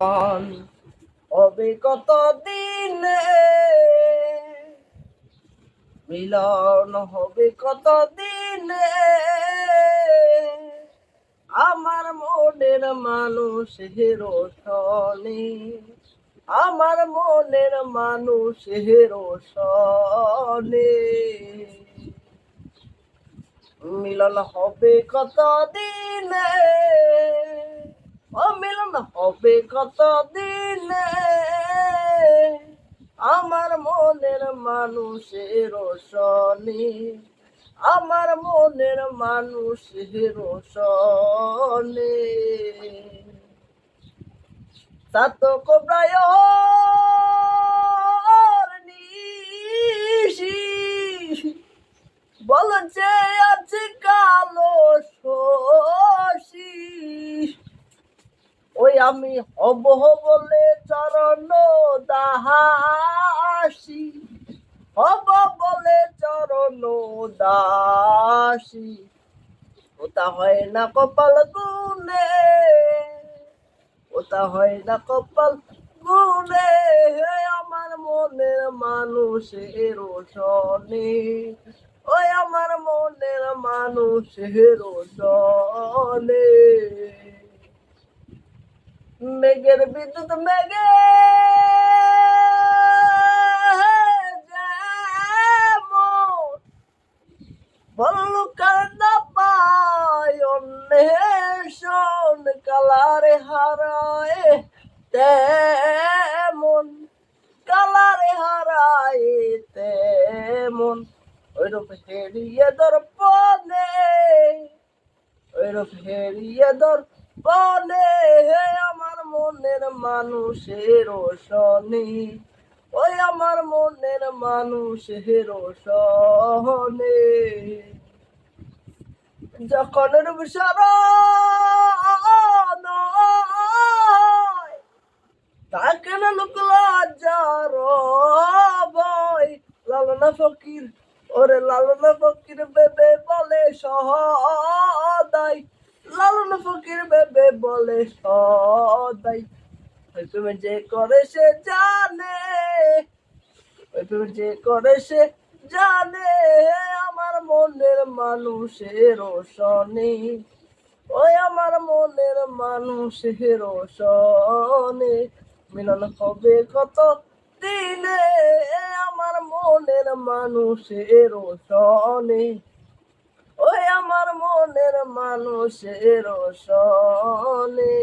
হবে কত দিনে মিলন হবে কত দিনে আমার মনের মানুষের রোশনে আমার মনের মানুষের রোশনে মিলন হবে কত দিনে হবে কত দিনে আমার মনের মানুষের রোশনে? আমার মনের মানুষের রোশনে। সাত কোবরায় বলছে আছে কালো শশী ওই আমি হব বলে চরণ দাসী। হব বলে চরণ দাসী। ওটা হয় না কপাল গুনে ওটা হয় না কপাল গুনে আমার মনের মানুষের শনে ওই আমার মনের মানুষের শনে মেঘের বিদ্যুৎ মেঘে বললু কান্না পায়, অন্বেষণ কালারে হারায়, তেমন কালারে হারায়, তেমন ওইরূপ হেরিয়ে দর্পণে ওইরূপ হেরিয়ে দর্পণে হে আমার মনের মানুষের শনি ওই আমার মনের মানুষের শনে যখন রূপ তাকে না লোক লজ্জার ভয়। লালনা ফকির, ওরে লালনা ফকির বেবে বলে সহদাই। লালনা ফকির বেবে বলে সদাই ওই প্রেমে যে করে সে জানে। ওই প্রেমে যে করে সে জানে। আমার মনের মানুষের শনি ওই আমার মনের মানুষের শনি মিলন হবে কত দিনে? আমার মনের মানুষের শনি ওই আমার মনের মানুষের শনি